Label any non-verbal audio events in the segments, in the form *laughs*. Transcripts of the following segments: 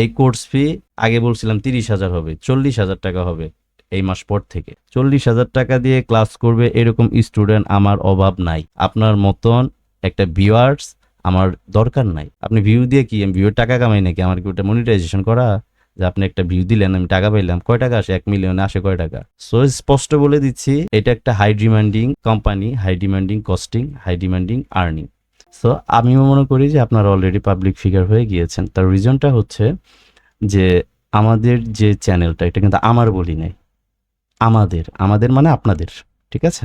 এই course fee আগে বলছিলাম তিরিশ হাজার হবে, চল্লিশ হাজার টাকা হবে এই মাস পর থেকে। চল্লিশ হাজার টাকা দিয়ে ক্লাস করবে এরকম স্টুডেন্ট আমার অভাব নাই। আপনার মতন একটা ভিউয়ার্স আমার দরকার নাই। আপনি ভিউ দিয়ে কি, আমি ভিউ টাকা কামাই নাকি? আমার কি ওটা মনিটাইজেশন করা? যে আপনি একটা ভিউ দিলেন, আমি টাকা পাইলাম, কয় টাকা আসে? এক মিলিয়নে আসে কয় টাকা? সো স্পষ্ট বলে দিচ্ছি, এটা একটা high demanding company high demanding costing high demanding earning so আমিও মনে করি যে আপনারা অলরেডি পাবলিক ফিগার হয়ে গিয়েছেন। তার রিজনটা হচ্ছে যে আমাদের যে চ্যানেলটা এটা কিন্তু আমার বলি নাই। আমাদের আমাদের মানে আপনাদের, ঠিক আছে?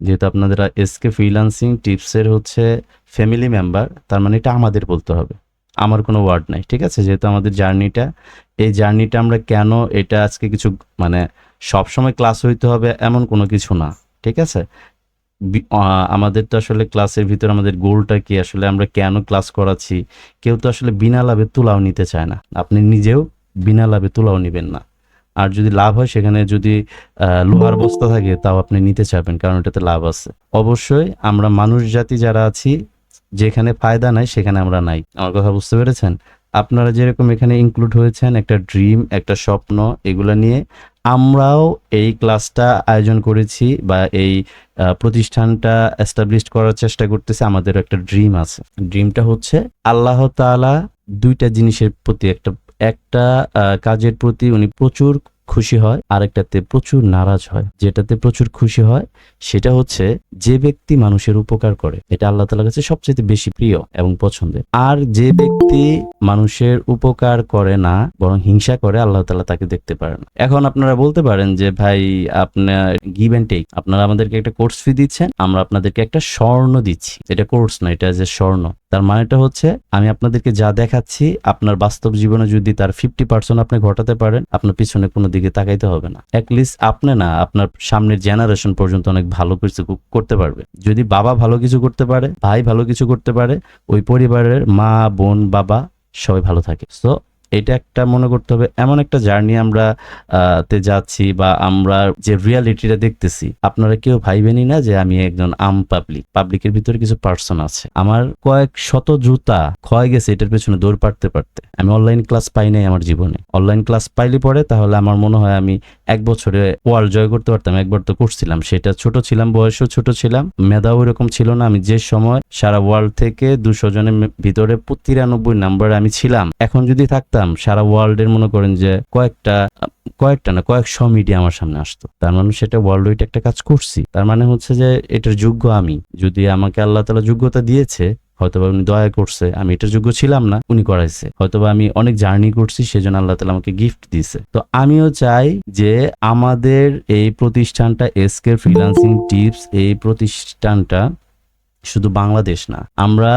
যেহেতু আপনারা এসকে ফ্রিলান্সিং টিপসের হচ্ছে ফ্যামিলি মেম্বার তার মানে এটা আমাদের বলতে হবে। আমার কোনো ওয়ার্ড নাই, ঠিক আছে? যেহেতু আমাদের জার্নিটা এই জার্নিটা আমরা কেন এটা আজকে কিছু মানে সবসময় ক্লাস হইতে হবে এমন কোনো কিছু না, ঠিক আছে? আমাদের তো আসলে ক্লাসের ভিতর আমাদের গোলটা কি? আসলে আমরা কেন ক্লাস করাচ্ছি? কেউ তো আসলে বিনা লাভে তুলাও নিতে চায় না। আপনি নিজেও বিনা লাভে তুলাও নেবেন না। আর যদি লাভ হয়, সেখানে যদি লোহার বস্তা থাকে, তাও আপনি নিতে চাবেন কারণ এটাতে লাভ আছে। অবশ্যই আমরা মানুষ জাতি যারা আছি, যেখানে ফায়দা নাই, সেখানে আমরা নাই। আমার কথা বুঝতে পেরেছেন? আপনারা যেরকম এখানে ইনক্লুড হয়েছেন, একটা ড্রিম একটা স্বপ্ন, এগুলো নিয়ে আমরাও এই ক্লাসটা আয়োজন করেছি বা এই প্রতিষ্ঠানটা এস্টাবলিশ করার চেষ্টা করতেছে আমাদের একটা ড্রিম আছে। ড্রিমটা হচ্ছে আল্লাহ তালা দুইটা জিনিসের প্রতি একটা একটা কাজের প্রতি উনি প্রচুর খুশি হয়, আরেকটাতে প্রচুর নারাজ হয়। যেটাতে প্রচুর খুশি হয়, সেটা হচ্ছে যে ব্যক্তি মানুষের উপকার করে, এটা আল্লাহ তালার কাছে সবচেয়ে বেশি প্রিয় এবং পছন্দের। আর যে ব্যক্তি মানুষের উপকার করে না, বরং হিংসা করে, আল্লাহ তালা তাকে দেখতে পারে না। এখন আপনারা বলতে পারেন যে, ভাই, আপনার গিভ অ্যান্ড টেক আপনারা আমাদেরকে একটা কোর্স ফি দিচ্ছেন, আমরা আপনাদেরকে একটা স্বর্ণ দিচ্ছি। এটা কোর্স না, এটা যে স্বর্ণ। তার মানেটা হচ্ছে, আমি আপনাদেরকে যা দেখাচ্ছি, আপনার বাস্তব জীবনে যদি তার ফিফটি পার্সেন্ট আপনি ঘটাতে পারেন, আপনার পিছনে কোনো দিকে তাকাইতে হবে না। অ্যাটলিস্ট আপনি না, আপনার সামনের জেনারেশন পর্যন্ত অনেক ভালো কিছু করতে পারবে। যদি বাবা ভালো কিছু করতে পারে, ভাই ভালো কিছু করতে পারে, ওই পরিবারের মা, বোন, বাবা সবাই ভালো থাকে। সো এটা একটা মনে করতে হবে, এমন একটা জার্নি আমরা তে যাচ্ছি বা আমরা যে রিয়ালিটিটা দেখতেছি, আপনারা কেউ ভাইবেনই না যে আমি একজন আম পাবলিক পাবলিকের ভিতরে কিছু পার্সন আছে। আমার কয়েক শত জুতা ক্ষয় গেছে এটার পেছনে দৌড় পারতে পারতে আমি অনলাইন ক্লাস পাই নাই আমার জীবনে। অনলাইন ক্লাস পাইলে পরে তাহলে আমার মনে হয় আমি এক বছরে ওয়ার্ল্ড জয় করতে পারতাম। একবার তো করছিলাম সেটা ছোট ছিলাম, বয়সও ছোট ছিলাম, মেধাও এরকম ছিল না। আমি যে সময় সারা ওয়ার্ল্ড থেকে দুশো জনের ভিতরে তিরানব্বই নাম্বার আমি ছিলাম। এখন যদি থাকতাম সারা ওয়ার্ল্ডের মনে করেন যে কয়েকটা কয়েকটা না, কয়েকশো মিডিয়া আমার সামনে আসতো। তার মানে সেটা ওয়ার্ল্ড ওয়াইড একটা কাজ করছি। তার মানে হচ্ছে যে এটার যোগ্য আমি। যদি আমাকে আল্লাহ তালা যোগ্যতা দিয়েছে, হয়তোবা উনি দয়া করছে, আমি এটার যোগ্য ছিলাম না, উনি করাইছে। হয়তোবা আমি অনেক জার্নি করছি, সেজন্য আল্লাহ তালা আমাকে গিফট দিয়েছে। তো আমিও চাই যে আমাদের এই প্রতিষ্ঠানটা এসকে ফ্রিলান্সিং টিপস এই প্রতিষ্ঠানটা শুধু বাংলাদেশ না, আমরা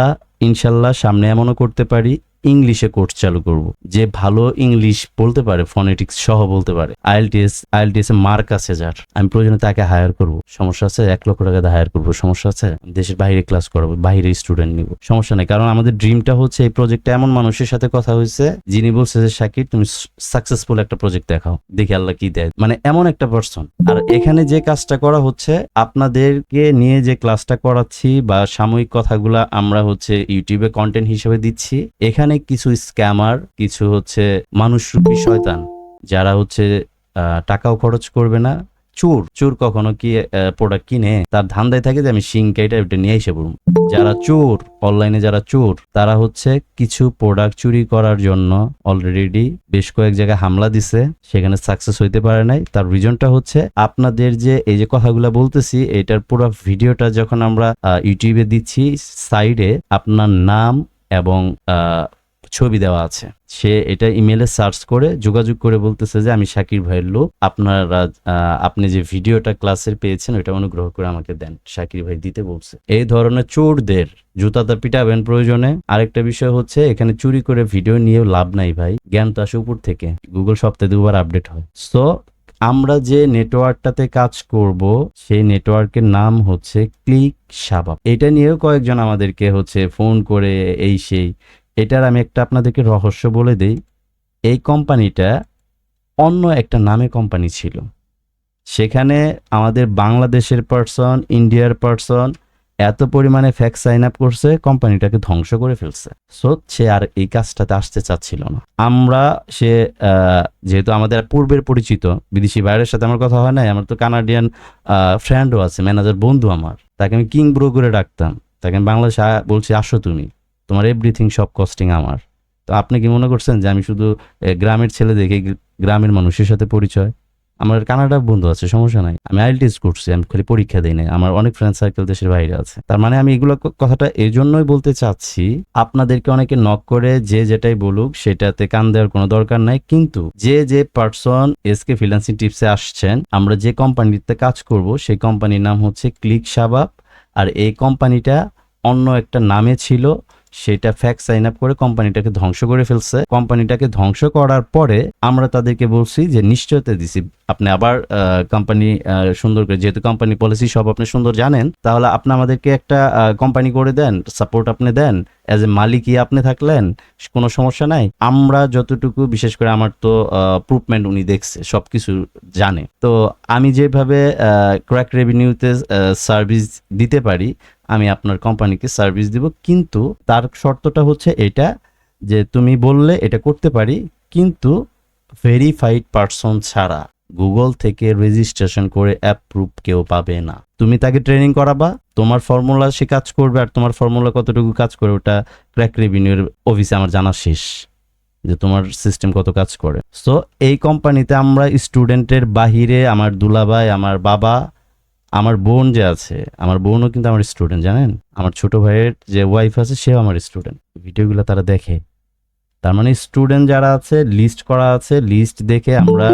ইনশাল্লাহ সামনে এমনও করতে পারি ইংলিশে কোর্স চালু করব। যে ভালো ইংলিশ বলতে পারে ফনেটিক্স সহ বলতে পারে আইএলটিএস আইএলটিএস এ মার্ক আছে যার। আমি প্রয়োজনে তাকে হায়ার করব। সমস্যা আছে, এক লক্ষ টাকা হায়ার করব। সমস্যা আছে দেশের বাইরে ক্লাস করাবো, বাইরে স্টুডেন্ট নিব। সমস্যা নেই, কারণ আমাদের ড্রিমটা হচ্ছে এই প্রজেক্টটা এমন মানুষের সাথে কথা হয়েছে, যিনি বলছে যে শাকির তুমি সাকসেসফুল একটা প্রজেক্ট দেখাও, দেখি আল্লাহ কি দেয়। মানে এমন একটা পার্সন আর এখানে যে কাজটা করা হচ্ছে, আপনাদেরকে নিয়ে যে ক্লাসটা করাচ্ছি বা সাময়িক কথাগুলা আমরা হচ্ছে ইউটিউবে কন্টেন্ট হিসেবে দিচ্ছি, এখানে কিছু স্ক্যামার, কিছু হচ্ছে মানুষরূপী শয়তান যারা হচ্ছে টাকাও খরচ করবে না। চোর চোর কখনো কি প্রোডাক্ট কিনে? তার ধান্দায় থাকে যে আমি কেটে ওটা নিয়ে এসে পড়ব। যারা চোর অনলাইনে যারা চোর, তারা হচ্ছে কিছু প্রোডাক্ট চুরি করার জন্য অলরেডি বেশ কয়েক জায়গায় হামলা দিছে, সেখানে সাকসেস হইতে পারে নাই। তার রিজনটা হচ্ছে, আপনাদের যে, এই যে কথাগুলো বলতেছি, এটার পুরো ভিডিওটা যখন আমরা ইউটিউবে দিচ্ছি সাইডে আপনার নাম এবং ছবি দেওয়া আছে। সে এটা ইমেলে সার্চ করে যোগাযোগ করে বলতেছে যে, আমি শাকির ভাইয়ের লোক। আপনারা আপনি যে ভিডিওটা ক্লাসের পেয়েছেন, ওইটা অনুগ্রহ করে আমাকে দেন। শাকির ভাই দিতে বলছে। এই ধরনের চোরদের জুতাটা পিটাবেন প্রয়োজনে। আরেকটা বিষয় হচ্ছে, এখানে চুরি করে ভিডিও নিয়েও লাভ নাই ভাই। জ্ঞান তো আসে উপর থেকে। গুগল সপ্তাহে দুবার আপডেট হয়। সো আমরা যে নেটওয়ার্কটাতে কাজ করব, সেই নেটওয়ার্কের নাম হচ্ছে ক্লিক সাবাব এটা নিয়েও কয়েকজন আমাদেরকে হচ্ছে ফোন করে, এই সেই। এটার আমি একটা আপনাদেরকে রহস্য বলে দেই। এই কোম্পানিটা অন্য একটা নামে কোম্পানি ছিল। সেখানে আমাদের বাংলাদেশের পার্সন ইন্ডিয়ার পার্সন এত পরিমাণে ফ্যাক সাইন আপ করছে, কোম্পানিটাকে ধ্বংস করে ফেলছে। সো সে আর এই কাজটাতে আসতে চাচ্ছিল না। আমরা সে যেহেতু আমাদের পূর্বের পরিচিত, বিদেশি বাইরের সাথে আমার কথা হয় নাই, আমার তো কানাডিয়ান ফ্রেন্ডও আছে ম্যানেজার বন্ধু আমার। তাকে আমি কিং ব্রো করে ডাকতাম। তাকে আমি বাংলাদেশে বলছি, আসো তুমি। তোমার এভরিথিং সব কস্টিং আমার। তো আপনি কি মনে করছেন যে আমি শুধু গ্রামের ছেলে দেখে গ্রামের মানুষের সাথে পরিচয়? আমার কানাডার বন্ধু আছে, সমস্যা নাই। আমি আইএলটিএস করছি, আমি খালি পরীক্ষা দিই নাই। আমার অনেক ফ্রেন্ড সার্কেল দেশের বাইরে আছে। তার মানে আমি এগুলো কথাটা এই জন্যই বলতে চাচ্ছি, আপনাদেরকে অনেকে নক করে যে যেটাই বলুক, সেটাতে কান দেওয়ার কোনো দরকার নাই। কিন্তু যে যে পার্সন এসকে ফ্রিল্যান্সিং টিপসে আসছেন, আমরা যে কোম্পানিতে কাজ করব, সেই কোম্পানির নাম হচ্ছে ক্লিক সাবাব আর এই কোম্পানিটা অন্য একটা নামে ছিল সেটা ফ্যাক্ট সাইন আপ করে কোম্পানিটাকে ধ্বংস করে ফেলছে। কোম্পানিটাকে ধ্বংস করার পরে আমরা তাদেরকে বলছি যে নিশ্চয়তা দিছি। আপনি আবার কোম্পানি সুন্দর করে, যেহেতু কোম্পানি পলিসি সব আপনি সুন্দর জানেন, তাহলে আপনি আমাদেরকে একটা কোম্পানি করে দেন সাপোর্ট আপনি দেন। অ্যাজ এ মালিকই আপনি থাকলেন, কোনো সমস্যা নাই। আমরা যতটুকু, বিশেষ করে আমার তো প্রুভমেন্ট উনি দেখছে সব কিছু জানে। তো আমি যেভাবে ক্র্যাক রেভিনিউতে সার্ভিস দিতে পারি আমি আপনার কোম্পানিকে সার্ভিস দিব। কিন্তু তার শর্তটা হচ্ছে এটা যে তুমি বললে এটা করতে পারি, কিন্তু ভেরিফাইড পারসন ছাড়া গুগল থেকে রেজিস্ট্রেশন করে অ্যাপ্রুভ কেউ পাবে না। তুমি তাকে ট্রেনিং করাবা, তোমার ফর্মুলা সে কাজ করবে আর তোমার ফর্মুলা কতটুকু কাজ করে ওটা ক্র্যাক রেভিনিউর অফিসে আমার জানা শেষ যে তোমার সিস্টেম কত কাজ করে। সো এই কোম্পানিতে আমরা স্টুডেন্টের বাহিরে আমার দুলাভাই, আমার বাবা আমার বোন যে আছে, আমার বোনও কিন্তু আমার স্টুডেন্ট জানেন? আমার ছোট ভাইয়ের যে ওয়াইফ আছে, সেও আমার স্টুডেন্ট ভিডিওগুলো তারা দেখে। তার মানে স্টুডেন্ট যারা আছে লিস্ট করা আছে লিস্ট দেখে আমরা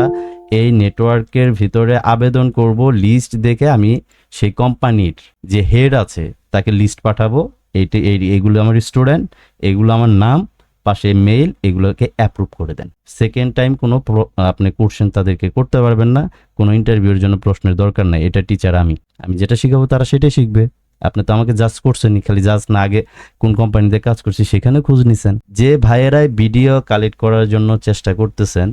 এই নেটওয়ার্কের ভিতরে আবেদন করব। লিস্ট দেখে আমি সেই কোম্পানির যে হেড আছে, তাকে লিস্ট পাঠাবো। এইটি এই, এগুলো আমার স্টুডেন্ট এগুলো আমার নাম। পাশে মেইল এগুলোকে অ্যাপ্রুভ করে দেন। সেকেন্ড টাইম কোনো আপনি কোশ্চেন তাদেরকে করতে পারবেন না, কোনো ইন্টারভিউর জন্য প্রশ্নের দরকার নাই, এটা টিচার আমি। আমি যেটা শিখাবো তারা সেটাই শিখবে। আপনি তো আমাকে জাজ করছেনই, খালি জাজ না আগে কোন কোম্পানিতে কাজ করছি সেখানে খোঁজ নিছেন। যে ভাইয়েরাই ভিডিও কালেক্ট করার জন্য চেষ্টা করতেছেন,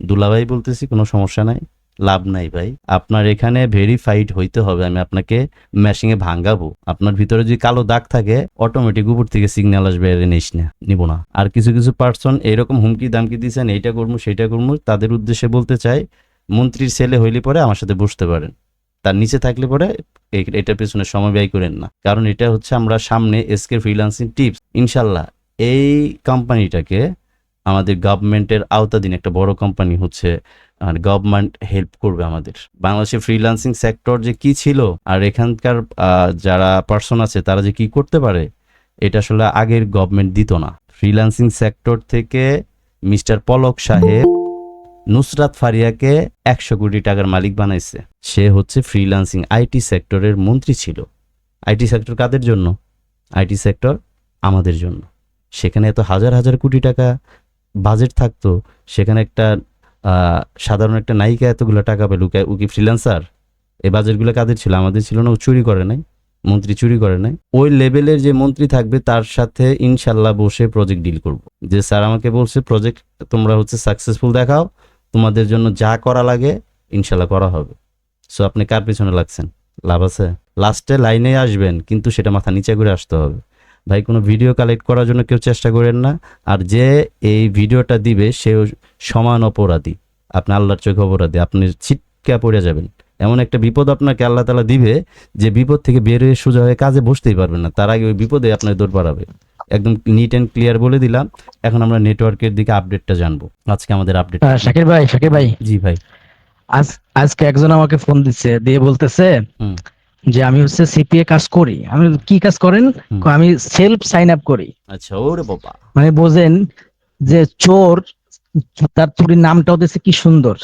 দুলাভাই বলতেছি কোনো সমস্যা নাই। লাভ নাই ভাই। আপনার এখানে ভেরিফাইড হইতে হবে, আমি আপনাকে মেশিনে ভাঙ্গাবো। আপনার ভিতরে যদি কালো দাগ থাকে অটোমেটিক উপর থেকে সিগন্যাল আসবে, এর নিস না, নিব না। আর কিছু কিছু পার্সন এরকম হুমকি দামকি দিয়েছেন এইটা করব সেইটা করব, তাদের উদ্দেশ্যে বলতে চাই, মন্ত্রীর ছেলে হইলে পরে আমার সাথে বসতে পারেন। তার নিচে থাকলে পরে এটার পেছনে সময় ব্যয় করেন না। কারণ এটা হচ্ছে আমরা সামনে এসকে ফ্রিল্যান্সিং টিপস ইনশাল্লাহ, এই কোম্পানিটাকে আমাদের গভর্নমেন্টের আওতাধীন একটা বড় কোম্পানি হচ্ছে, আর গভর্নমেন্ট হেল্প করবে আমাদের। বাংলাদেশের ফ্রিল্যান্সিং সেক্টর যে কি ছিল, আর এখানকার যারা পার্সন আছে, তারা যে কি করতে পারে, এটা আসলে আগের গভর্নমেন্ট দিত না। ফ্রিল্যান্সিং সেক্টর থেকে মিস্টার পলক সাহেব নুসরাত ফারিয়াকে একশো কোটি টাকার মালিক বানাইছে। সে হচ্ছে ফ্রিল্যান্সিং আইটি সেক্টরের মন্ত্রী ছিল। আইটি সেক্টর কাদের জন্য? আইটি সেক্টর আমাদের জন্য। সেখানে এত হাজার হাজার কোটি টাকা বাজেট থাকতো, সেখানে একটা সাধারণ একটা নায়িকা এতগুলো টাকা পেল ও কি ফ্রিল্যান্সার এই বাজেটগুলো কাদের ছিল? আমাদের ছিল না, ও চুরি করে নাই, মন্ত্রী চুরি করে নাই। ওই লেভেলের যে মন্ত্রী থাকবে, তার সাথে ইনশাল্লাহ বসে প্রজেক্ট ডিল করব। যে স্যার আমাকে বলছে প্রজেক্ট তোমরা হচ্ছে সাকসেসফুল দেখাও, তোমাদের জন্য যা করা লাগে ইনশাল্লাহ করা হবে। সো আপনি কার পিছনে লাগছেন? লাভ আছে? লাস্টে লাইনে আসবেন, কিন্তু সেটা মাথা নিচে করে আসতে হবে। ভাই কোনো ভিডিও কালেক্ট করার জন্য কেউ চেষ্টা করেন না। আর যে এই ভিডিওটা দিবে সেও সমান অপরাধী। আপনি আল্লাহর চোখে অপরাধী। আপনি ছিটকা পড়ে যাবেন। এমন একটা বিপদ আপনাকে আল্লাহ তালা দিবে যে বিপদ থেকে বের হয়ে সোজা হয়ে কাজে বসতেই পারবেন না। তার আগে ওই বিপদে আপনার দৌড় পাড়াবে একদম নিট অ্যান্ড ক্লিয়ার বলে দিলাম। এখন আমরা নেটওয়ার্কের দিকে আপডেটটা জানব। আজকে আমাদের আপডেট শাকির ভাই শাকির ভাই। জি ভাই। আজ আজকে একজন আমাকে ফোন দিচ্ছে। দিয়ে বলতেছে হুম। যে আমি হচ্ছে সিপিএ কাজ করি। আমি কি কাজ করেন? আমি সেলফ সাইন আপ করি। আচ্ছা ওরে বাবা। মানে বোঝেন যে চোর তার চুরির নামটাও দিচ্ছে কি সুন্দর।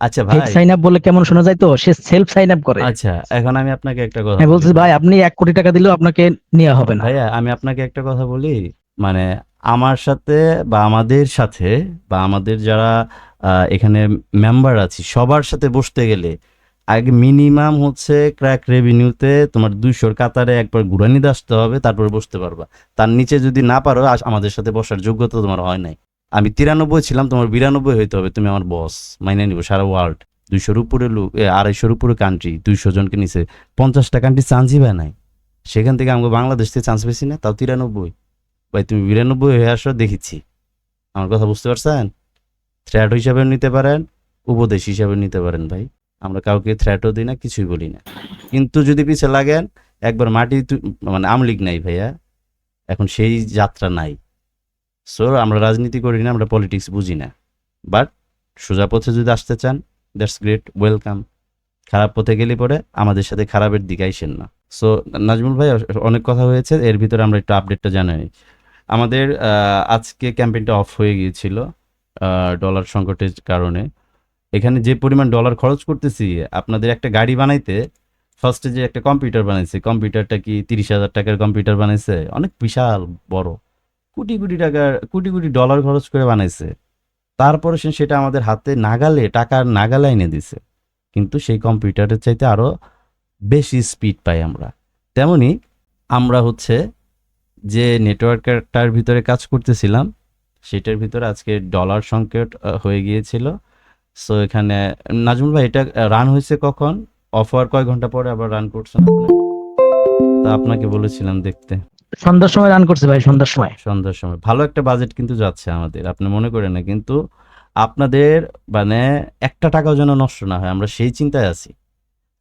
আচ্ছা ভাই। সাইন আপ বলে কেমন শোনা যায় তো? সে সেলফ সাইন আপ করে। আচ্ছা এখন আমি আপনাকে একটা কথা আমি বলছি ভাই আপনি এক কোটি টাকা দিলেও আপনাকে নেওয়া হবে না। ভাইয়া আমি আপনাকে একটা কথা বলি। মানে আমার সাথে বা আমাদের সাথে বা আমাদের যারা এখানে মেম্বার আছি সবার সাথে বসতে গেলে আগে মিনিমাম হচ্ছে ক্র্যাক রেভিনিউতে তোমার দুইশোর কাতারে একবার ঘুরানি দিয়ে আসতে হবে, তারপরে বসতে পারবা। তার নিচে যদি না পারো আমাদের সাথে বসার যোগ্যতা তোমার হয় নাই। আমি তিরানব্বই ছিলাম, তোমার বিরানব্বই হইতে হবে, তুমি আমার বস মাইনে নিব সারা ওয়ার্ল্ড দুইশোর উপরে লোক আড়াইশোর উপরে কান্ট্রি দুইশো জনকে নিচে। পঞ্চাশটা কান্ট্রি চান্সই পায় নাই। সেখান থেকে আমাকে বাংলাদেশ থেকে চান্স পেয়েছি না, তাও তিরানব্বই। ভাই, তুমি বিরানব্বই হয়ে আসো দেখেছি আমার কথা বুঝতে পারছেন? থ্রেট হিসাবে নিতে পারেন, উপদেশ হিসাবে নিতে পারেন, ভাই। আমরা কাউকে থ্রেটও দিই না, কিছুই বলি না। কিন্তু যদি পিছে লাগেন, একবার মাটি মানে আমলিক নাই ভাইয়া। এখন সেই যাত্রা নাই। সো আমরা রাজনীতি করি না, আমরা পলিটিক্স বুঝি না। বাট সোজা পথে যদি আসতে চান দ্যাটস গ্রেট ওয়েলকাম খারাপ পথে গেলে পরে আমাদের সাথে খারাপের দিকে আইসেন না। সো নাজমুল ভাই অনেক কথা হয়েছে, এর ভিতরে আমরা একটু আপডেটটা জানাই। আমাদের আজকে ক্যাম্পেইনটা অফ হয়ে গিয়েছিল ডলার সংকটের কারণে। এখানে যে পরিমাণ ডলার খরচ করতেছি, আপনাদের একটা গাড়ি বানাইতে ফার্স্টে যে একটা কম্পিউটার বানাইছে কম্পিউটারটা কি তিরিশ হাজার টাকার কম্পিউটার বানাইছে? অনেক বিশাল, বড়। কোটি কোটি টাকার, কোটি কোটি ডলার খরচ করে বানাইছে। তারপরে সে সেটা আমাদের হাতে নাগালে, টাকার নাগালে এনে দিছে। কিন্তু সেই কম্পিউটারের চাইতে আরও বেশি স্পিড পাই আমরা। তেমনি আমরা হচ্ছে যে নেটওয়ার্কটার ভিতরে কাজ করতেছিলাম, সেটার ভিতরে আজকে ডলার সংকট হয়ে গিয়েছিল। সো এখানে নাজমুল ভাই এটা রান হয়েছে কখন? অফ হওয়ার কয় ঘণ্টা পরে আবার রান করছেন আপনি? তা আপনাকে বলেছিলাম দেখতে। সন্ধ্যার সময় রান করছে ভাই সন্ধ্যার সময়। সন্ধ্যার সময়। ভালো একটা বাজেট কিন্তু যাচ্ছে আমাদের আপনি মনে করেন না কিন্তু আপনাদের মানে একটা টাকাও যেন নষ্ট না হয় আমরা সেই চিন্তায় আছি।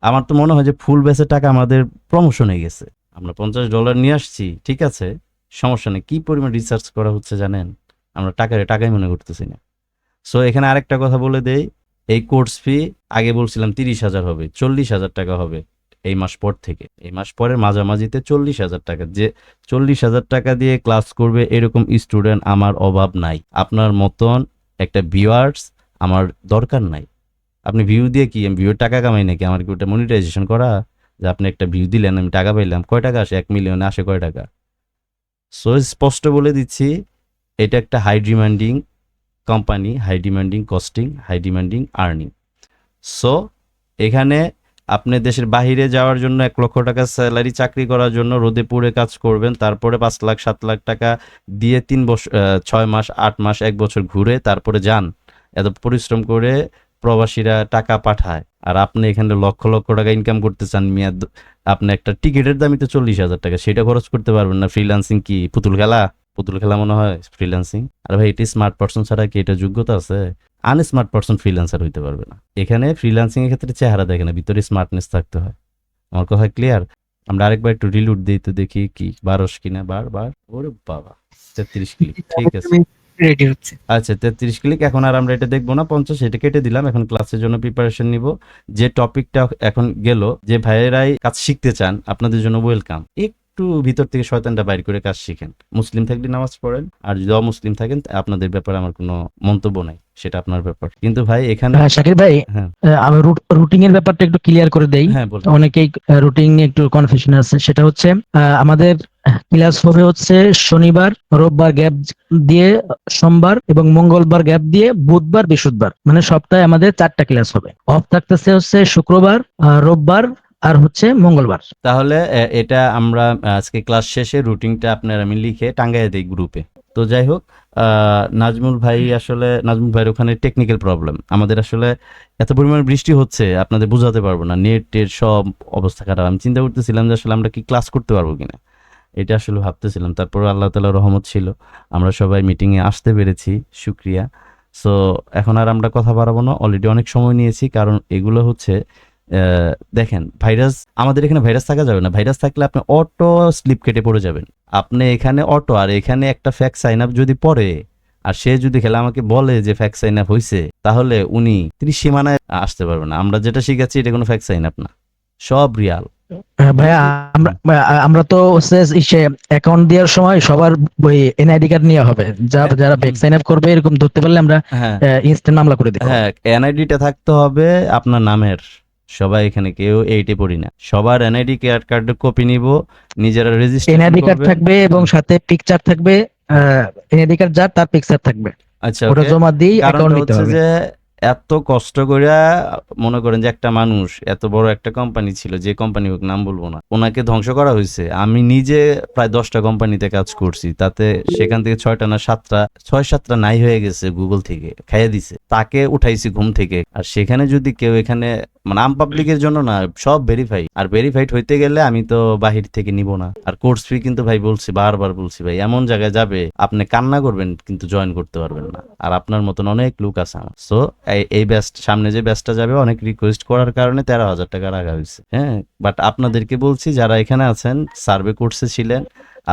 আমার তো মনে হয় যে ফুল বেসের টাকা আমাদের প্রমোশনে গেছে। আমরা পঞ্চাশ ডলার নিয়ে আসছি ঠিক আছে? সমস্যা নেই কি পরিমাণ রিসার্চ করা হচ্ছে জানেন? আমরা টাকারে টাকাই মনে করতেছি না। সো এখানে আরেকটা কথা বলে দেই। এই কোর্স ফি আগে বলছিলাম তিরিশ হাজার হবে, চল্লিশ হাজার টাকা হবে এই মাস পর থেকে। এই মাস পরের মাঝামাঝিতে চল্লিশ হাজার টাকা। যে চল্লিশ হাজার টাকা দিয়ে ক্লাস করবে এরকম স্টুডেন্ট আমার অভাব নাই। আপনার মতন একটা ভিউয়ার্স আমার দরকার নাই। আপনি ভিউ দিয়ে কি, আমি ভিউ টাকা কামাই নাকি? আমার কি ওটা মনিটাইজেশন করা? যে আপনি একটা ভিউ দিলেন, আমি টাকা পাইলাম, কয় টাকা আসে? এক মিলিয়নে আসে কয় টাকা? সো স্পষ্ট বলে দিচ্ছি, এটা একটা high demanding company high demanding costing high demanding earning so এখানে আপনি দেশের বাইরে যাওয়ার জন্য এক লক্ষ টাকা স্যালারি চাকরি করার জন্য রোদে পুড়ে কাজ করবেন, তারপরে পাঁচ লাখ, সাত লাখ টাকা দিয়ে তিন বছর ছয় মাস, আট মাস, এক বছর ঘুরে তারপরে যান। এত পরিশ্রম করে প্রবাসীরা টাকা পাঠায়। আর আপনি এখানে লক্ষ লক্ষ টাকা ইনকাম করতে চান মিয়া দ- আপনি একটা টিকিটের দামই তো চল্লিশ হাজার টাকা, সেটা খরচ করতে পারবেন না। ফ্রিল্যান্সিং কি, পুতুল খেলা? পুতুল খেলা মনে হয় ফ্রিল্যান্সিং আর ভাই এটি স্মার্ট পার্সন ছাড়া কি এটা যোগ্যতা আছে? আনস্মার্ট পার্সন ফ্রিল্যান্সার হইতে পারবে না। এখানে ফ্রিল্যান্সিং এর ক্ষেত্রে চেহারা দেখে না ভিতরে স্মার্টনেস থাকতে হয়। আমার কথা ক্লিয়ার আমরা আরেকবার একটু রিলুট দিই তো দেখি কি বারোশ কিনা? বার বার। ওরে বাবা তেত্রিশ ক্লিক ঠিক আছে। রেডি হচ্ছে। আচ্ছা তেত্রিশ ক্লিক এখন আর আমরা এটা দেখব না পঞ্চাশ এটা কেটে দিলাম এখন ক্লাসের জন্য প্রিপারেশন নিব। যে টপিকটা এখন গেল যে ভাইয়েরাই কাজ শিখতে চান আপনাদের জন্য ওয়েলকাম একটু ভিতর থেকে শয়তানটা বাইর করে কাজ শিখেন। মুসলিম থাকলে নামাজ পড়েন আর যদি অমুসলিম থাকেন আপনাদের ব্যাপারে আমার কোনো মন্তব্য নাই সেটা আপনার ব্যাপার। কিন্তু ভাই এখানে হ্যাঁ শাকির ভাই হ্যাঁ। আমি রুটিং এর ব্যাপারটা একটু ক্লিয়ার করে দেই। হ্যাঁ অনেকেই রুটিন একটু কনফিউশন আছে। সেটা হচ্ছে আমাদের ক্লাস হবে হচ্ছে শনিবার রোববার গ্যাপ দিয়ে সোমবার এবং মঙ্গলবার গ্যাপ দিয়ে বুধবার বৃহস্পতিবার। মানে সপ্তাহে আমাদের চারটা ক্লাস হবে। অফ থাকতেছে হচ্ছে শুক্রবার রোববার আর হচ্ছে মঙ্গলবার। তাহলে এটা আমরা আজকে ক্লাস শেষে রুটিনটা আপনার আমি লিখে টাঙ্গাইয়া দিই গ্রুপে। তো যাই হোক নাজমুল ভাই আসলে, নাজমুল ভাইয়ের ওখানে টেকনিক্যাল প্রবলেম আমাদের আসলে এত পরিমাণ বৃষ্টি হচ্ছে, আপনাদের বোঝাতে পারব না। নেট, টেট সব অবস্থা খারাপ। আমি চিন্তা করতেছিলাম যে আসলে আমরা কি ক্লাস করতে পারব কিনা। এটা আসলে ভাবতেছিলাম। তারপর আল্লাহ তালা রহমত ছিল। আমরা সবাই মিটিংয়ে আসতে পেরেছি, শুক্রিয়া। সো এখন আর আমরা কথা বাড়াবো না। অলরেডি অনেক সময় নিয়েছি, কারণ এগুলো হচ্ছে দেখেন ভাইরাস আমাদের এখানে ভাইরাস থাকা যাবে না। ভাইরাস থাকলে আপনি অটো স্লিপ কেটে পড়ে যাবেন। আপনি এখানে অটো আর এখানে একটা ফ্যাক্স সাইন আপ যদি পড়ে আর সে যদি খেলে আমাকে বলে যে ফ্যাক্স সাইন আপ হয়েছে তাহলে উনি তিনি সীমানায় আসতে পারবেন না। আমরা যেটা শিখাচ্ছি এটা কোনো ফ্যাক্স সাইন আপ না। সব রিয়াল আহ, ভাইয়া আমরা আমরা তো অ্যাকাউন্ট দেওয়ার সময় সবার এনআইডি কার্ড নেওয়া হবে। যা- যারা ব্যাক সাইন আপ করবে এরকম ধরতে পারলে আমরা হ্যাঁ। ইনস্ট্যান্ট মামলা করে দেবো। হ্যাঁ এনআইডিটা থাকতে হবে আপনার নামের। সবাই এখানে কেউ এইটে পড়ি না। সবার এনআইডি কার্ড কার্ডের কপি নিব নিজেরা রেজিস্ট্রেশন এনআইডি কার্ড থাকবে এবং সাথে পিকচার থাকবে এনআইডি কার্ড যার তার পিকচার থাকবে। আচ্ছা ওটা জমা কারণটা অ্যাকাউন্ট নিতে হবে। যে এত কষ্ট করে মনে করেন যে একটা মানুষ এত বড় একটা কোম্পানি ছিল যে কোম্পানি হোক নাম বলব না ওনাকে ধ্বংস করা হয়েছে আমি নিজে প্রায় দশটা কোম্পানিতে কাজ করছি তাতে সেখান থেকে ছয়টা না সাতটা ছয় সাতটা নাই হয়ে গেছে গুগল থেকে খাইয়ে দিছে। তাকে উঠাইছি ঘুম থেকে। আর সেখানে যদি কেউ এখানে মানে আম পাবলিকের জন্য না, সব ভেরিফাই আর ভেরিফাইড হইতে গেলে আমি তো বাহির থেকে নিব না। আর কোর্স ফি কিন্তু ভাই বলছি, বারবার বলছি ভাই, এমন জায়গায় যাবে, আপনি কান্না করবেন, কিন্তু জয়েন করতে পারবেন না। আর আপনার মতন অনেক লোক আছে আমার। সো এই ব্যাস্ট সামনে যে ব্যাচটা যাবে, অনেক রিকোয়েস্ট করার কারণে তেরো হাজার টাকা রাখা হয়েছে। হ্যাঁ বাট আপনাদেরকে বলছি, যারা এখানে আছেন সার্ভে কোর্সে ছিলেন,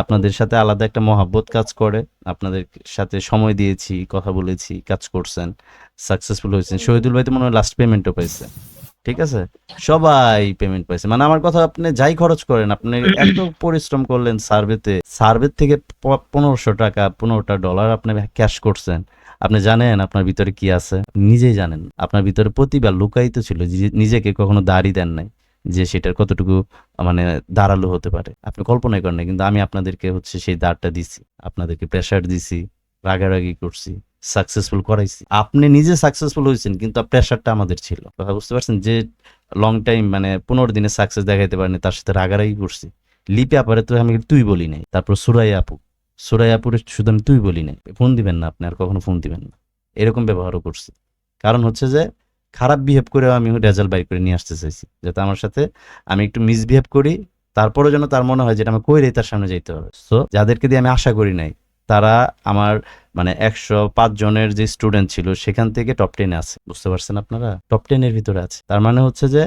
আপনাদের সাথে আলাদা একটা মহাব্বত কাজ করে। আপনাদের সাথে সময় দিয়েছি, কথা বলেছি, কাজ করছেন সাকসেসফুল হয়েছেন। শহীদুল ভাই তো মনে হয় লাস্ট পেমেন্টও পাইছে। ঠিক আছে? সবাই পেমেন্ট পাইছে। মানে আমার কথা আপনি যাই খরচ করেন, আপনি এত পরিশ্রম করলেন সার্ভেতে সার্ভে থেকে পনেরোশো টাকা, পনেরোটা ডলার আপনি ক্যাশ করছেন। আপনি জানেন আপনার ভিতরে কি আছে? নিজেই জানেন। আপনার ভিতরে প্রতিভা লুকায়িত ছিল নিজেকে কখনো দাঁড়ি দেন নাই, যে সেটার কতটুকু মানে দাঁড়াল হতে পারে। আপনি কল্পনাই করেন কিন্তু আমি আপনাদেরকে হচ্ছে সেই দাঁড়টা দিছি। আপনাদেরকে প্রেশার দিছি, রাগারাগি করছি। সাকসেসফুল করাইছি। আপনি নিজে সাকসেসফুল হয়েছেন, কিন্তু প্রেশারটা আমাদের ছিল। কথা বুঝতে পারছেন? যে লং টাইম মানে পনেরো দিনে সাকসেস দেখাইতে পারেনি, তার সাথে রাগারাগি করছি। লিপি আপারে তো আমি তুই বলি নাই। তারপর সুরাই আপু। সুরাই আপুরে শুধু আমি তুই বলি নাই। ফোন দিবেন না আপনি, আর কখনো ফোন দিবেন না। এরকম ব্যবহারও করছি। কারণ হচ্ছে যে, খারাপ বিহেভ করেও আমি রেজাল্ট বাই করে নিয়ে আসতে চাইছি। যাতে আমার সাথে আমি একটু মিসবিহেভ করি তারপরে যেন তার মনে হয় যেটা আমি কইরে তার সামনে যাইতে হবে। সো যাদেরকে দিয়ে আমি আশা করি নাই তারা আমার মানে একশো পাঁচ জনের যে স্টুডেন্ট ছিল, সেখান থেকে টপ টেনে আছে। বুঝতে পারছেন আপনারা? টপ টেনের ভিতরে আছে। তার মানে হচ্ছে যে,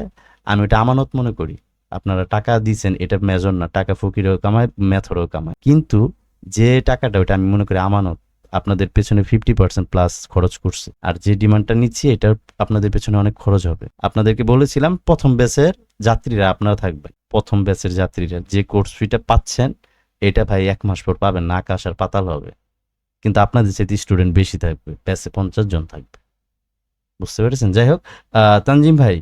আমি ওটা আমানত মনে করি। আপনারা টাকা দিয়েছেন এটা মেজর না। টাকা ফকিরেও কামায় মেথরেও কামায়। কিন্তু যে টাকাটা, ওটা আমি মনে করি আমানত। আপনাদের পেছনে ফিফটি পার্সেন্ট প্লাস খরচ করছে। আর যে ডিমান্ডটা নিচ্ছি, এটা আপনাদের পেছনে অনেক খরচ হবে। আপনাদেরকে বলেছিলাম, প্রথম ব্যাচের যাত্রীরা আপনারা থাকবেন। প্রথম ব্যাচের যাত্রীরা যে কোর্স ফিটা পাচ্ছেন এটা ভাই এক মাস পর পাবেন না আকাশ আর পাতাল হবে। কিন্তু আপনাদের চাইতে স্টুডেন্ট বেশি থাকবে ব্যাচে পঞ্চাশ জন থাকবে। বুঝতে পেরেছেন? যাই হোক তানজিম ভাই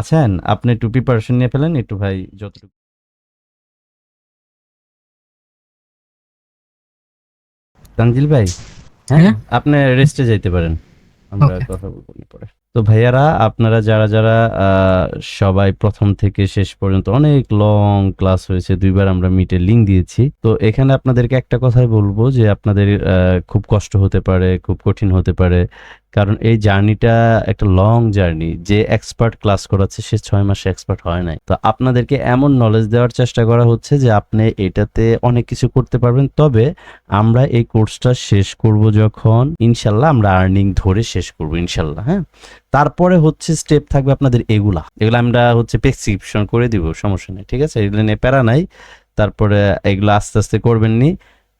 আছেন? আপনি একটু প্রিপারেশন নিয়ে ফেলেন একটু ভাই যতটুকু তানজিল ভাই হ্যাঁ? আপনি রেস্টে যাইতে পারেন। আমরা কথা বলব পরে। তো ভাইয়ারা আপনারা যারা যারা আহ, সবাই প্রথম থেকে শেষ পর্যন্ত অনেক লং ক্লাস হয়েছে দুইবার আমরা মিটে লিঙ্ক দিয়েছি। তো এখানে আপনাদেরকে একটা কথাই বলব যে আপনাদের আহ, খুব কষ্ট হতে পারে খুব কঠিন হতে পারে। কারণ এই জার্নিটা একটা লং জার্নি, যে এক্সপার্ট ক্লাস করাচ্ছে সে ছয় মাসে এক্সপার্ট হয় নাই। তো আপনাদেরকে এমন নলেজ দেওয়ার চেষ্টা করা হচ্ছে যে আপনি এটাতে অনেক কিছু করতে পারবেন। তবে আমরা এই কোর্সটা শেষ করব যখন ইনশাল্লাহ আমরা আর্নিং ধরে শেষ করব ইনশাল্লাহ হ্যাঁ? তারপরে হচ্ছে স্টেপ থাকবে আপনাদের এগুলা। এগুলো আমরা হচ্ছে প্রেসক্রিপশন করে দিব, সমস্যা নেই, ঠিক আছে? এগুলো নিয়ে প্যারা নাই। তারপরে এগুলো আস্তে আস্তে করবেন নি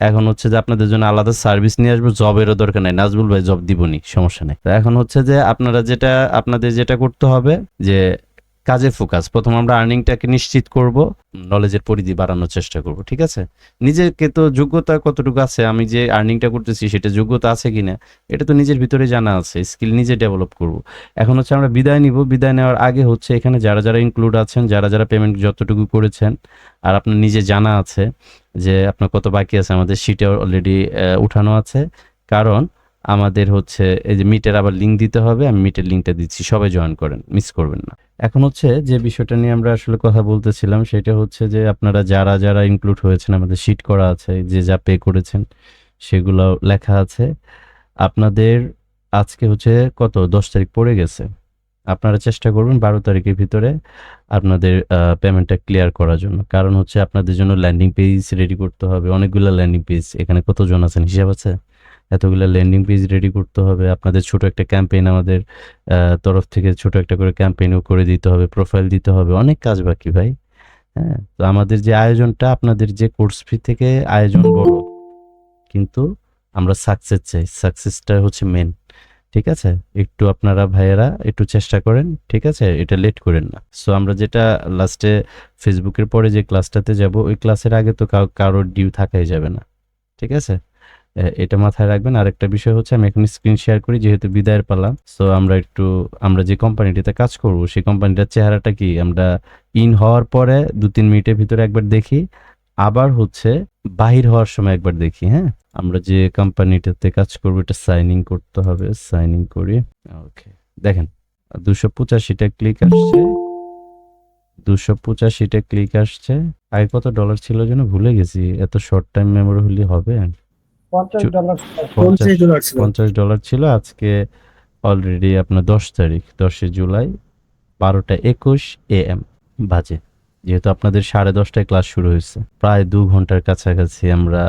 এখন হচ্ছে যে আপনাদের জন্য আলাদা সার্ভিস নিয়ে আসব জবেরও দরকার নাই। নাজবুল ভাই জব দিবনি সমস্যা নেই। তো এখন হচ্ছে যে আপনারা যেটা, আপনাদের যেটা করতে হবে যে কাজে ফোকাস প্রথম আমরা আর্নিংটাকে নিশ্চিত করব নলেজের পরিধি বাড়ানোর চেষ্টা করব, ঠিক আছে? নিজেকে তো যোগ্যতা কতটুকু আছে? আমি যে আর্নিংটা করতেছি সেটা যোগ্যতা আছে কিনা? এটা তো নিজের ভিতরে জানা আছে স্কিল নিজে ডেভেলপ করব। এখন হচ্ছে আমরা বিদায় নিব। বিদায় নেওয়ার আগে হচ্ছে এখানে যারা যারা ইনক্লুড আছেন, যারা যারা পেমেন্ট যতটুকু করেছেন, আর আপনার নিজে জানা আছে যে আপনার কত বাকি আছে, আমাদের শিটে অলরেডি উঠানো আছে। কারণ আমাদের হচ্ছে, এই যে মিটের আবার লিঙ্ক দিতে হবে, আমি মিটের লিঙ্কটা দিচ্ছি, সবাই জয়েন করেন মিস করবেন না। এখন হচ্ছে যে বিষয়টা নিয়ে আমরা আসলে কথা বলতেছিলাম, সেটা হচ্ছে যে আপনারা যারা যারা ইনক্লুড হয়েছেন, আমাদের শিট করা আছে, যে যা পে করেছেন, সেগুলো লেখা আছে। আপনাদের আজকে হচ্ছে কত? দশ তারিখ পড়ে গেছে। আপনারা চেষ্টা করবেন বারো তারিখের ভিতরে আপনাদের পেমেন্টটা ক্লিয়ার করার জন্য। কারণ হচ্ছে আপনাদের জন্য ল্যান্ডিং পেজ রেডি করতে হবে। অনেকগুলো ল্যান্ডিং পেজ এখানে কতজন আছেন? হিসাব আছে? এতগুলো ল্যান্ডিং পেজ রেডি করতে হবে, আপনাদের ছোট একটা ক্যাম্পেইন আমাদের তরফ থেকে ছোট একটা করে ক্যাম্পেইনও করে দিতে হবে প্রোফাইল দিতে হবে, অনেক কাজ বাকি ভাই হ্যাঁ? তো আমাদের যে আয়োজনটা আপনাদের যে কোর্স ফি থেকে আয়োজন বড়, কিন্তু আমরা সাকসেস চাই সাকসেসটা হচ্ছে মেন ঠিক আছে? একটু আপনারা ভাইয়েরা একটু চেষ্টা করেন, ঠিক আছে? এটা লেট করেন না। সো আমরা যেটা লাস্টে ফেসবুকের পরে যে ক্লাসটাতে যাব, ওই ক্লাসের আগে তো কারোর ডিউ থাকাই যাবে না, ঠিক আছে? এটা মাথায় রাখবেন। আর একটা বিষয় হচ্ছে, আমি এখন স্ক্রিন শেয়ার করি, যেহেতু বিদায়ের পালা সো আমরা একটু, আমরা যে কোম্পানিটিতে কাজ করব, সেই কোম্পানিটার চেহারাটা কি? আমরা ইন হওয়ার পরে দু তিন মিনিটের ভিতরে একবার দেখি, আবার হচ্ছে বাহির হওয়ার সময় একবার দেখি হ্যাঁ? আমরা যে কোম্পানিটাতে কাজ করব, এটা সাইন ইন করতে হবে সাইন ইন করি। ওকে দেখেন, দুশো পঁচাশিটা ক্লিক আসছে। দুশো পঁচাশিটা ক্লিক আসছে। আগে কত ডলার ছিল যেন ভুলে গেছি, এত শর্ট টাইম মেমোরি হলে হবে। পঞ্চাশ ডলার ছিল। পঞ্চাশ ডলার ছিল। আজকে অলরেডি আপনার দশ তারিখ দশে জুলাই বারোটা একুশ এ এম বাজে। যেহেতু আপনাদের সাড়ে দশটায় ক্লাস শুরু হয়েছে। প্রায় দু ঘণ্টার কাছাকাছি আমরা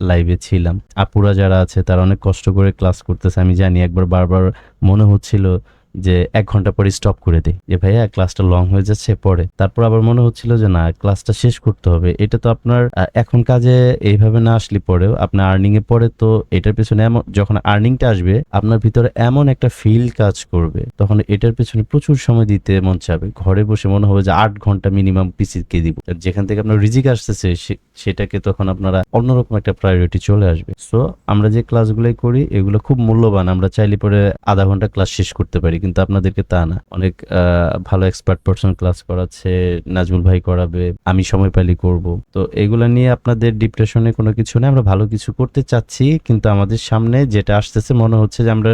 লাইভে ছিলাম। আপুরা যারা আছে তারা অনেক কষ্ট করে ক্লাস করতেছে। আমি জানি একবার বারবার মনে হচ্ছিল যে এক ঘণ্টা পরে স্টপ করে দিই। যে ভাইয়া ক্লাসটা লং হয়ে যাচ্ছে, পরে। তারপর আবার মনে হচ্ছিল যে, না ক্লাসটা শেষ করতে হবে। এটা তো আপনার এখন কাজে এইভাবে না আসলে পরেও আপনার আর্নিং এ পরে তো এটার পেছনে এমন, যখন আর্নিংটা আসবে, আপনার ভিতরে এমন একটা ফিল কাজ করবে। তখন এটার পেছনে প্রচুর সময় দিতে মন চাবে। ঘরে বসে মনে হবে যে, আট ঘণ্টা মিনিমাম পিসিকে দিব। যেখান থেকে আপনার রিজিক আসতেছে সেটাকে তখন আপনারা অন্যরকম একটা প্রায়োরিটি চলে আসবে। সো আমরা যে ক্লাসগুলোই করি, এগুলো খুব মূল্যবান। আমরা চাইলে পরে আধা ঘণ্টা ক্লাস শেষ করতে পারি। কিন্তু আপনাদেরকে তা না। অনেক ভালো এক্সপার্ট পার্সন ক্লাস করাচ্ছে নাজমুল ভাই করাবে, আমি সময় পাইলে করব। তো এগুলা নিয়ে আপনাদের ডিপ্রেশনে কোনো কিছু নেই, আমরা ভালো কিছু করতে চাচ্ছি, কিন্তু আমাদের সামনে যেটা আসতেছে মনে হচ্ছে যে আমরা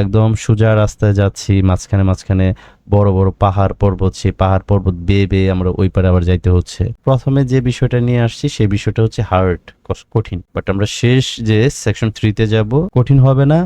একদম সোজা রাস্তায় যাচ্ছি, মাঝখানে মাঝখানে বড় বড় পাহাড় পর্বত, সেই পাহাড় পর্বত বেয়ে বেয়ে আমরা ওই পারে আবার যাইতে হচ্ছে। প্রথমে যে বিষয়টা নিয়ে আসছি, সেই বিষয়টা হচ্ছে হার্ড কঠিন। বাট আমরা শেষ যে সেকশন থ্রিতে যাব, কঠিন হবে না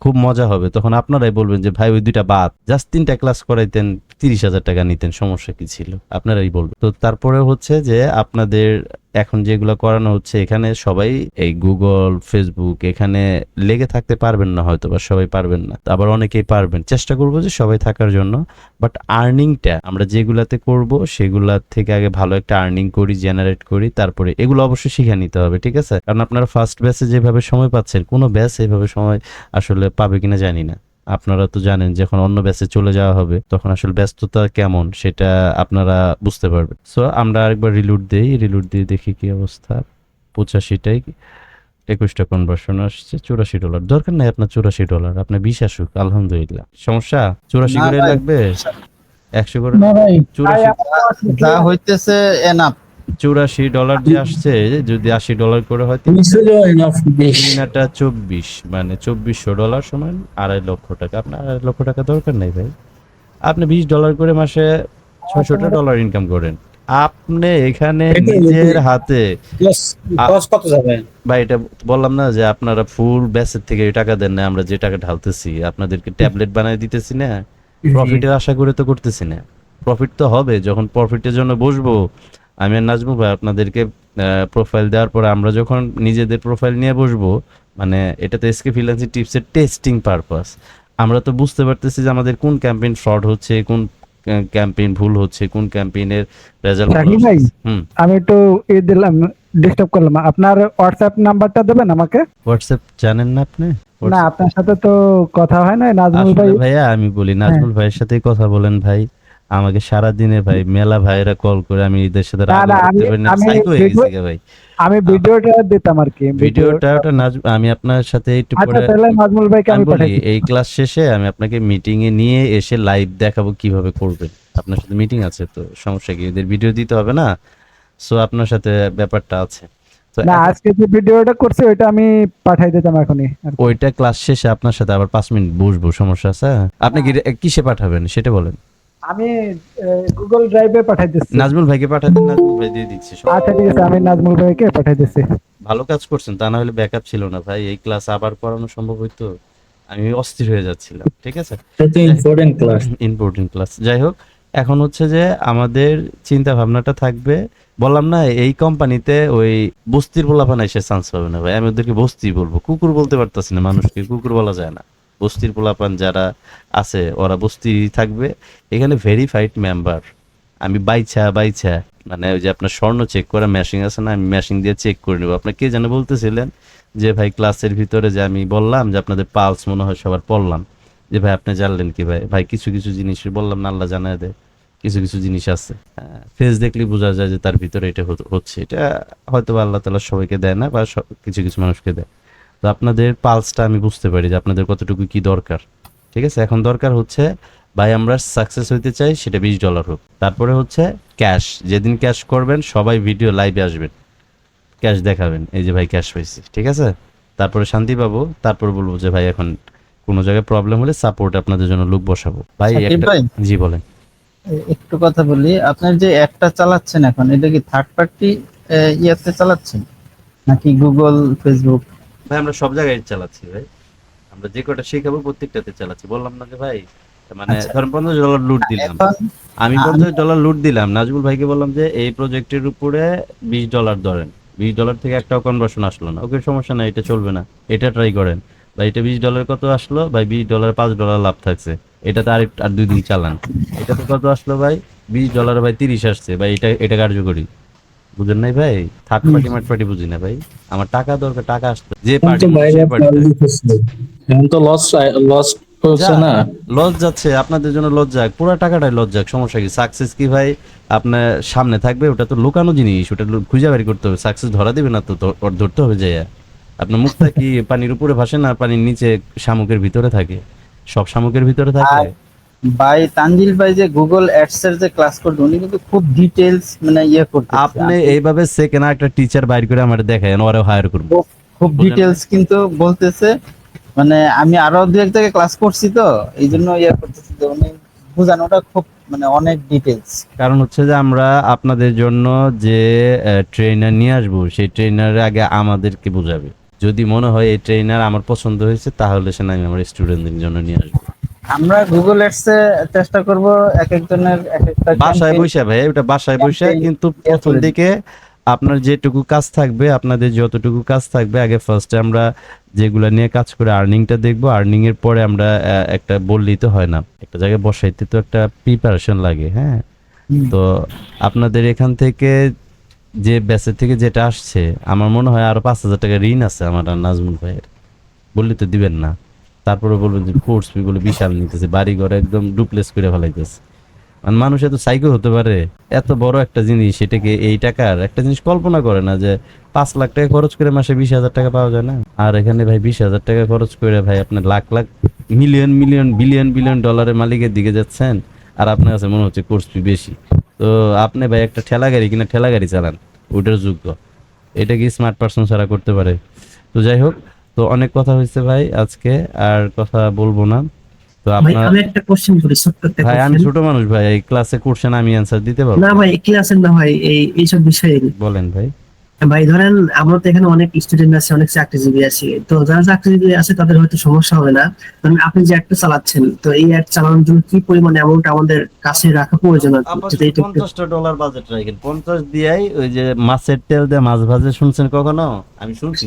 খুব মজা হবে। তখন আপনারাই বলবেন যে, ভাই, ওই দুইটা বাদ। জাস্ট তিনটা ক্লাস করাইতেন, তিরিশ হাজার টাকা নিতেন, সমস্যা কি ছিল? আপনারাই বলবেন। তো তারপরে হচ্ছে যে, আপনাদের এখন যেগুলো করানো হচ্ছে, এখানে সবাই এই গুগল, ফেসবুক, এখানে লেগে থাকতে পারবেন না হয়তো বা, সবাই পারবেন না। আবার অনেকেই পারবেন। চেষ্টা করব যে, সবাই থাকার জন্য। বাট আর্নিংটা আমরা যেগুলাতে করব, সেগুলা থেকে আগে ভালো একটা আর্নিং করি, জেনারেট করি, তারপরে এগুলো অবশ্যই শিখে নিতে হবে, ঠিক আছে? কারণ আপনারা ফার্স্ট ব্যাচে যেভাবে সময় পাচ্ছেন, কোনো ব্যাচ এইভাবে সময় আসলে পাবে কিনা জানি না। আপনারা তো জানেন যখন অন্য ব্যাচে চলে যাওয়া হবে তখন আসলে ব্যস্ততা কেমন সেটা আপনারা বুঝতে পারবেন। সো আমরা আরেকবার রিলুট দিই রিলুট দিয়ে দেখি কি অবস্থা। পঁচাশিটাই একুশটা কনভার্সন আসছে চুরাশি ডলার দরকার নাই আপনার চুরাশি ডলার আপনার বিশ আসুক আলহামদুলিল্লাহ। সমস্যা? চুরাশি করে লাগবে? একশো করে চুরাশি যা হইতেছে এনাফ চুরাশি ডলার যে আসছে যদি আশি ডলার করে হয় তিন চব্বিশ মানে চব্বিশশো ডলার সমান আড়াই লক্ষ টাকা। আপনার আড়াই লক্ষ টাকা দরকার নেই ভাই। আপনি বিশ ডলার করে মাসে ছয়শটা ডলার ইনকাম করেন। আপনি এখানে নিজের হাতে ভাই এটা বললাম না যে আপনারা ফুল ব্যাসের থেকে এই টাকা দেন না আমরা যে টাকা ঢালতেছি আপনাদেরকে ট্যাবলেট বানায় দিতেছি না প্রফিটের আশা করে তো করতেছি না। প্রফিট তো হবে যখন প্রফিটের জন্য বসবো আমি আর নাজমু ভাই আপনাদেরকে প্রোফাইল দেওয়ার পরে আমরা যখন নিজেদের প্রোফাইল নিয়ে বসবো মানে এটা তো এসকে ফ্রিল্যান্সিং টিপসের টেস্টিং পারপাস আমরা তো বুঝতে পারতেছি যে আমাদের কোন ক্যাম্পেইন ফ্রড হচ্ছে কোন ক্যাম্পেইন ভুল হচ্ছে কোন ক্যাম্পেইনের রেজাল্ট ভাই হুম। আমি একটু এ দিলাম ডিস্টার্ব করলাম। আপনার হোয়াটসঅ্যাপ নাম্বারটা দেবেন আমাকে? হোয়াটসঅ্যাপ জানেন না আপনি? না আপনার সাথে তো কথা হয় না নাজমুল ভাই ভাইয়া আমি বলি নাজমুল ভাইয়ের সাথেই কথা বলেন ভাই। আমাকে সারা দিনে ভাই মেলা ভাইয়েরা কল করে আমি এদের সাথে রাগ করতে পারি না সাইকো হয়ে গেছি ভাই। আমি ভিডিওটা দিতাম আর কি ভিডিওটা ওটা আমি আপনার সাথে একটু আচ্ছা পরে তাহলে নাজমুল ভাইকে আমি বলি এই ক্লাস শেষে আমি আপনাকে মিটিং এ নিয়ে এসে লাইভ দেখাবো কীভাবে করবেন। আপনার সাথে মিটিং আছে তো সমস্যা কি? এদের ভিডিও দিতে হবে না? সো আপনার সাথে ব্যাপারটা আছে। না আজকে যে ভিডিওটা করছি ওইটা আমি পাঠাই দিতাম এখনই ওইটা ক্লাস শেষে আপনার সাথে আবার পাঁচ মিনিট বসবো সমস্যা আছে? আপনি কি কিসে পাঠাবেন সেটা বলেন। আমি গুগল ড্রাইভে পাঠাই দিচ্ছি। নাজমুল ভাইকে পাঠাবেন নাজমুল ভাই দিয়ে দিচ্ছে সব। আচ্ছা ঠিক আছে আমি নাজমুল ভাইকে পাঠাই দিচ্ছি। ভালো কাজ করছেন তা না হলে ব্যাকআপ ছিল না ভাই। এই ক্লাস আবার করানো সম্ভব হইতো আমি অস্থির হয়ে যাচ্ছিলাম ঠিক আছে? এটা ইম্পর্টেন্ট ক্লাস ইম্পর্টেন্ট ক্লাস যাই হোক এখন হচ্ছে যে আমাদের চিন্তা ভাবনাটা থাকবে। বললাম না এই কোম্পানিতে ওই বস্তির পোলাপান এসে চান্স পাবে না ভাই। আমি ওদেরকে বস্তি বলব। কুকুর বলতে পারতাছি না মানুষকে কুকুর বলা যায় না। বস্তির পোলাপান যারা আছে, ওরা বস্তি থাকবে। এখানে ভেরিফাইড মেম্বার আমি বাইছা বাইছা মানে ওই যে আপনার স্বর্ণ চেক করা মেশিন আছে না, আমি মেশিন দিয়ে চেক করে নেব। আপনার কে যেন বলতেছিলেন যে, ভাই ক্লাসের ভিতরে যে আমি বললাম যে, আপনাদের পালস মনে হয় সবার পড়লাম। যে, ভাই, আপনি জানলেন কি, ভাই? ভাই, কিছু কিছু জিনিস বললাম না, আল্লাহ জানায় দেয় কিছু কিছু জিনিস আছে। ফেস দেখলে বোঝা যায় যে, তার ভিতরে এটা হচ্ছে। এটা হয়তো আল্লাহ তালা সবাইকে দেয় না বা কিছু কিছু মানুষকে দেয়। তো আপনাদের পালসটা আমি বুঝতে পারি যে আপনাদের কতটুকু কি দরকার। ঠিক আছে? এখন দরকার হচ্ছে ভাই আমরা সাকসেস হইতে চাই সেটা বিশ ডলার হোক। তারপরে হচ্ছে ক্যাশ যেদিন ক্যাশ করবেন সবাই ভিডিও লাইভে আসবেন। ক্যাশ দেখাবেন। এই যে ভাই ক্যাশ পাইছি। ঠিক আছে? তারপরে শান্তি পাবো। তারপর বলব যে ভাই এখন কোনো জায়গায় প্রবলেম হলে সাপোর্ট আপনাদের জন্য লোক বসাবো। ভাই ভাই জি বলেন। একটু কথা বলি। আপনার যে একটা চালাচ্ছেন এখন এটা কি থার্ড পার্টি ইয়াতে চালাচ্ছেন? নাকি গুগল ফেসবুক ভাই আমরা সব জায়গায় চালাচ্ছি ভাই। আমরা যে কটা শেখাবো প্রত্যেকটাতে চালাচ্ছি। বললাম না যে ভাই মানে আচ্ছা। ধরেন পঞ্চাশ ডলার লুট দিলাম। আমি পঞ্চাশ ডলার লুট দিলাম। নাজমুল ভাইকে বললাম যে এই প্রজেক্টের উপরে বিশ ডলার ধরেন। বিশ ডলার থেকে একটাও কনভার্সন আসলো না। ওকে সমস্যা নাই এটা চলবে না। এটা ট্রাই করেন। বা এটা বিশ ডলার কত আসলো? ভাই বিশ ডলার পাঁচ ডলার লাভ থাকছে। এটা তো আর আর দুই দিন চালান। এটাতে কত আসলো ভাই? বিশ ডলার ভাই তিরিশ আসছে। ভাই এটা এটা কার্যকরী। বুঝেন নাই ভাই? থার্ড পার্টি মার্ট পার্টি বুঝি না ভাই। আমার টাকা দরকার টাকা আসতো যে পার্টি সে পার্টি এখন তো লস লস হচ্ছে না। লস যাচ্ছে আপনাদের জন্য লস যাক। পুরো টাকাটাই লস যাক সমস্যা কি? সাকসেস কি ভাই? আপনার সামনে থাকবে ওটা তো লুকানো জিনিস ওটা খুঁজে বের করতে হবে। সাকসেস ধরা দিবে না তো ওর ধরতে হবে যে। আপনার মুখটা কি *laughs* পানির উপরে ভাসে না? পানির নিচে শামুকের ভিতরে থাকে? সব শামুকের ভিতরে থাকে? ভাই তানজিল ভাই যে গুগল অ্যাডস এর যে ক্লাস করবে উনি কিন্তু খুব ডিটেইলস মানে ইয়ে করতে আপনি এইভাবে সেকেন্ড একটা টিচার বাইর করে আমার দেখায় ওরে হায়ার করব। খুব ডিটেইলস কিন্তু বলতেছে। মানে আমি আরও দু এক জায়গায় ক্লাস করছি তো এই জন্য ইয়ে করতেছি যে উনি বোঝানোটা খুব মানে অনেক ডিটেইলস কারণ হচ্ছে যে আমরা আপনাদের জন্য যে ট্রেনার নিয়ে আসব সেই ট্রেনার আগে আমাদেরকে বোঝাবে। যদি মনে হয় এই ট্রেনার আমার পছন্দ হয়েছে তাহলে সে আমি আমার স্টুডেন্টদের জন্য নিয়ে আসব। আমরা গুগল অ্যাডস এ চেষ্টা করব এক একজনের এক একটা বাসায় বসে ভাই ওটা বাসায় বসে কিন্তু প্রথম দিকে আপনার যেটুকু কাজ থাকবে আপনাদের যতটুকু কাজ থাকবে আগে ফার্স্টে আমরা যেগুলা নিয়ে কাজ করে আর্নিংটা দেখব আর্নিং এর পরে আমরা একটা বললেই তো হয় না। একটা জায়গায় বসাইতে তো একটা প্রিপারেশন লাগে হ্যাঁ? তো আপনাদের এখান থেকে যে ব্যাচের থেকে যেটা আসছে আমার মনে হয় আরও পাঁচ হাজার টাকা ঋণ আছে আমার নাজমুল ভাইয়ের। বললে তো দিবেন না। তারপরে বলবেন যে, কোর্স ফি বিশাল নিতেছে বাড়ি ঘরে একদম ডুপ্লেস করে ফেলাইতেছে। মানে মানুষ এত সাইকো হতে পারে, এত বড় একটা জিনিস, সেটাকে এই টাকার একটা জিনিস কল্পনা করে না যে, পাঁচ লাখ টাকা খরচ করে মাসে বিশ হাজার টাকা পাওয়া যায় না। আর এখানে ভাই বিশ হাজার টাকা খরচ করে ভাই আপনার lakh lakh, million million, billion billion ডলারের মালিকের দিকে যাচ্ছেন, আর আপনার কাছে মনে হচ্ছে কোর্স ফি বেশি। তো আপনি ভাই একটা ঠেলা গাড়ি কিনা ঠেলা গাড়ি চালান, ওইটার যোগ্য। এটা কি স্মার্ট পার্সন ছাড়া করতে পারে? তো যাই হোক তো অনেক কথা হয়েছে ভাই আজকে আর কথা বলব না। তো আপনার আমি একটা কোশ্চেন করি ছোট্ট একটা ভাই আমি ছোট মানুষ ভাই এই ক্লাসে কোশ্চেন আমি অ্যানসার দিতে পারব? না ভাই ক্লাসে না ভাই এই এইসব বিষয়ে। বলেন ভাই। ভাই ধরেন আমরা তো এখানে অনেক স্টুডেন্ট আছে অনেক চাকরিজীবী আছে। তো যারা চাকরিজীবী আছে তাদের হয়তো সমস্যা হবে না। ধরেন আপনি যে একটা চালাচ্ছেন তো এই অ্যাড চালানোর জন্য কি পরিমাণ অ্যামাউন্ট আমাদের কাছে রাখা প্রয়োজন পঞ্চাশটা ডলার বাজেট রাখেন। পঞ্চাশ দিয়াই ওই যে মাছের তেল দিয়ে মাছ ভাজে শুনছেন কখনো? আমি শুনছি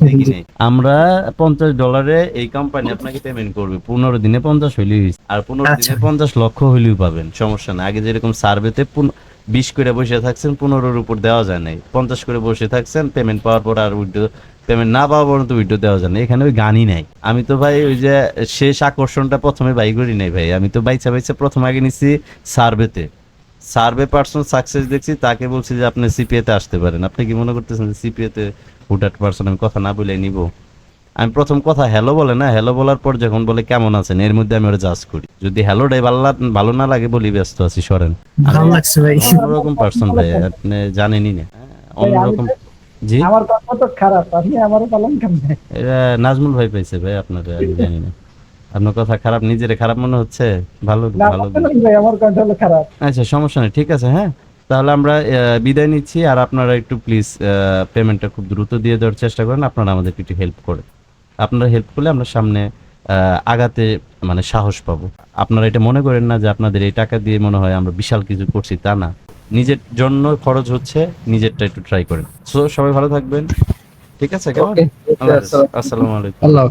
আমরা পঞ্চাশ ডলারে এই কোম্পানি আপনাকে পেমেন্ট করবে। পনেরো দিনে পঞ্চাশ হইলেই। আর পনেরো আচ্ছা। দিনে পঞ্চাশ লক্ষ হইলেও পাবেন। সমস্যা না আগে যেরকম সার্ভেতে বিশ করে বসে থাকছেন, পনেরোর উপর দেওয়া যায় নাই। পঞ্চাশ করে বসে থাকছেন পেমেন্ট পাওয়ার পর আর উইড্রো পেমেন্ট না পাওয়া পর্যন্ত উইড্রো দেওয়া যায় না এখানে ওই গানই নাই। আমি তো ভাই ওই যে শেষ আকর্ষণটা প্রথমে বাই করি নাই ভাই। আমি তো বাইচা বাইচা প্রথম আগে নিছি সার্ভেতে সার্ভে পার্সন সাকসেস দেখছি, তাকে বলছি যে আপনি সিপিএ তে আসতে পারেন। আপনি কি মনে করতেছেন যে সিপিএ তে হুটাট পার্সন আমি কথা না বলে নিব? আমি প্রথম কথা হ্যালো বলে না হ্যালো বলার পর যখন বলে কেমন আছেন এর মধ্যে আমি ওরা জাজ করি। যদি হ্যালোটাই ভালো ভালো না লাগে বলি ব্যস্ত আছি সরেন। অন্যরকম পার্সন ভাই আপনি জানেনই না। অন্যরকম জি? আমার কথা তো খারাপ আপনি আমারও পালন কেমনে এটা নাজমুল ভাই পাইছে ভাই আপনার আমি জানি না। আপনার কথা খারাপ নিজের খারাপ মনে হচ্ছে? ভালো ভালো ভাই আমার কথা হলো খারাপ। আচ্ছা সমস্যা নেই ঠিক আছে হ্যাঁ? তাহলে আমরা বিদায় নিচ্ছি আর আপনারা একটু প্লিজ পেমেন্টটা খুব দ্রুত দিয়ে দেওয়ার চেষ্টা করেন আপনারা আমাদেরকে একটু হেল্প করেন আপনারা হেল্প করলে আমরা সামনে আহ, আগাতে মানে সাহস পাবো। আপনারা এটা মনে করেন না যে আপনাদের এই টাকা দিয়ে মনে হয় আমরা বিশাল কিছু করছি তা না। নিজের জন্য খরচ হচ্ছে নিজেরটা একটু ট্রাই করেন। সো সবাই ভালো থাকবেন। ঠিক আছে কেমন? আসসালামু আলাইকুম আল্লাহ